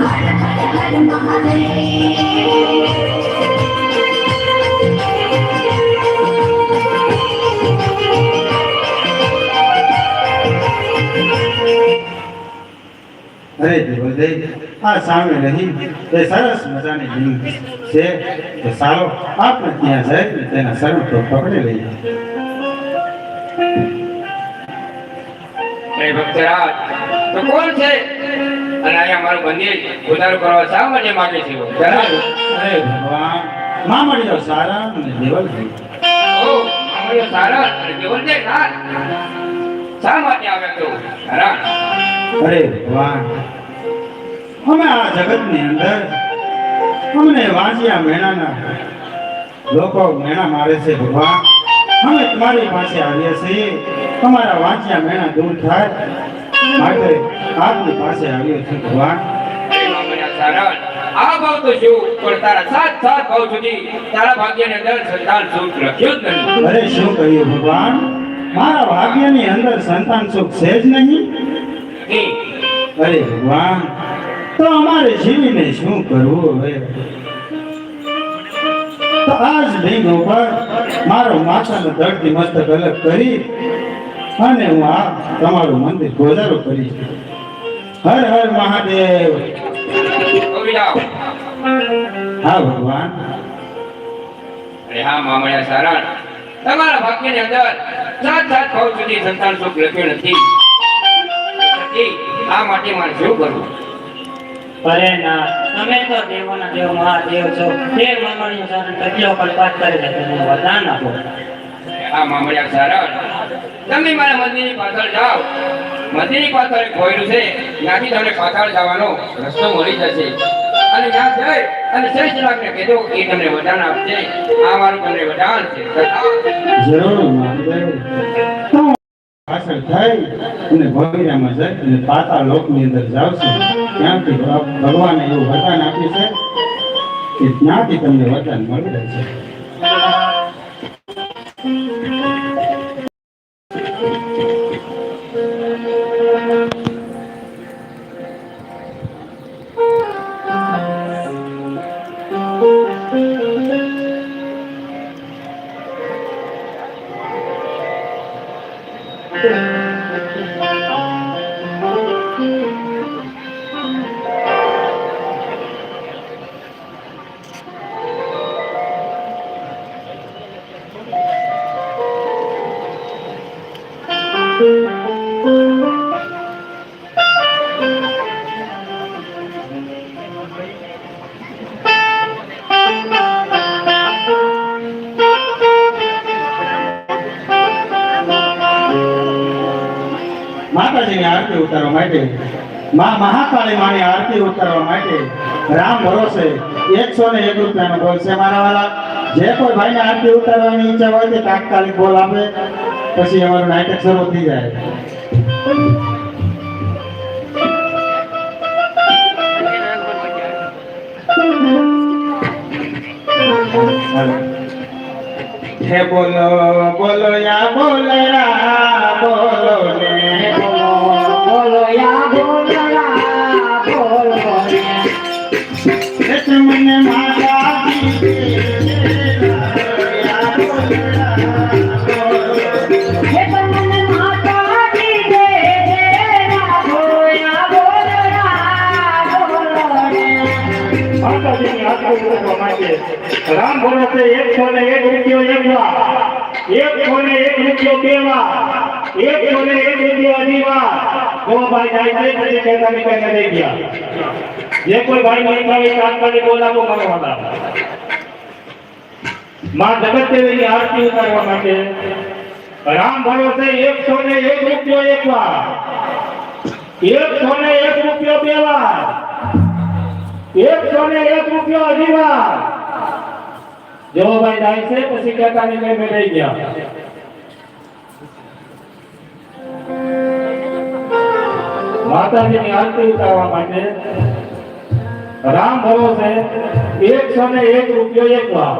હરે દેવદેવ આ સામે રહી. તે સરસ મજાની જિંદગી છે. તો સારો આપણે ત્યાં જઈને તેના શરમ તો પકડી લઈએ. ભક્તરાજ, તો કોણ છે? અને અહીંયા મારું મંદિર ઉધારો કરવા શા માટે માંગે છે? અરે ભગવાન સારા અને ઓ અમારો સારા અને દેવલદે નાથ શા માટે આવ્યા તો સારા અરે ભગવાન અમે આ જગતની અંદર અમને વાંચ્યા મેણાના લોકો મેણા મારે છે ભગવાન. અમે તમારી પાસે આવ્યા છીએ. તમારા વાંચ્યા મેણા દૂર થાય. માટે આપની પાસે આવ્યો છું ભગવાન. અરે આ ભાવ તો શું પણ તારા સાત સાત ભાવ સુધી તારા ભાગ્યની અંદર સંતાન સુખ લખ્યું જ નહીં. અરે શું કહ્યું ભગવાન? મારા ભાગ્યની અંદર સંતાન સુખ છે જ નહીં. નહીં. અરે ભગવાન તો અમારે જીવીને શું કરવું હવે? તો આજ નહીં ઉપર મારો માથાનો દર્દી મસ્તક અલગ કરી અને હું આ તમારું મંદિર ગોજારો કરી હર હર મહાદેવ. હા ભગવાન. અરે હા તમારા ભાગ્યની અંદર સાત સાત ભાવ સુધી સંતાન સુખ લખ્યું નથી. આ માટે મારે શું કરવું? અરે ના તમે તો દેવોના દેવ મહાદેવ છો. તે મંગળનું સારણ કેટલો પણ પાઠ કરી દે વરદાન આપો આ મામળિયા સારા તમે મારા મંદિરની પાછળ જાઓ. મંદિરની પાછળ એક છે. ત્યાંથી તમને પાછળ જવાનો રસ્તો મળી જશે. અને ત્યાં જઈ અને શ્રેષ્ઠ લાગને કહેજો એ તમને વરદાન આપશે. આ મારું તમને વરદાન છે. જરૂર થઈ અને ભવિરામાં જઈ અને પાતાળ લોકની અંદર જાઉં છું. ત્યાંથી ભગવાને એવું વરદાન આપ્યું છે કે ત્યાંથી તમને વરદાન મળી રહેશે માતાજીની આરતી ઉતારવા માટે, મા મહાકાળી માની આરતી ઉતારવા માટે રામ ભરોસે એકસો ને એક રૂપિયાનો બોલ છે મારા વાલા. જે કોઈ ભાઈને આરતી ઉતારવાની ઈચ્છા હોય તે તાત્કાલિક બોલ આપે, પછી અમારું નાટક શરૂ થઈ જાય. હે બોલો બોલો યા બોલરા બોલો ને બોયા ભરોસે એક છો ને એક રૂપિયો એકવા એક છો ને એક રૂપિયો એક છો ને એક રૂપિયો બે વાર એકસો ને એક રૂપિયો અઢી વાર ગોભાઈ જાય છે પછી કહેતાની કહીને લઈ ગયા જે કોઈ ભાઈ મળતા હોય તાત્કાલિક બોલાવો મને વાળા માં જગત દેવીની આરતી ઉતારવા માટે રામ ભરોસે એકસો ને એક રૂપિયો એક વાર એકસો ને એક રૂપિયો બે વાર એકસો ને એક રૂપિયો અઢી વાર જો ભાઈ જાય છે પછી કહેતા ને મેં લઈ ગયા માતાજીની આરતી ઉતારવા માટે રામ ભરોસે એકસો ને એક રૂપિયો એક વાર.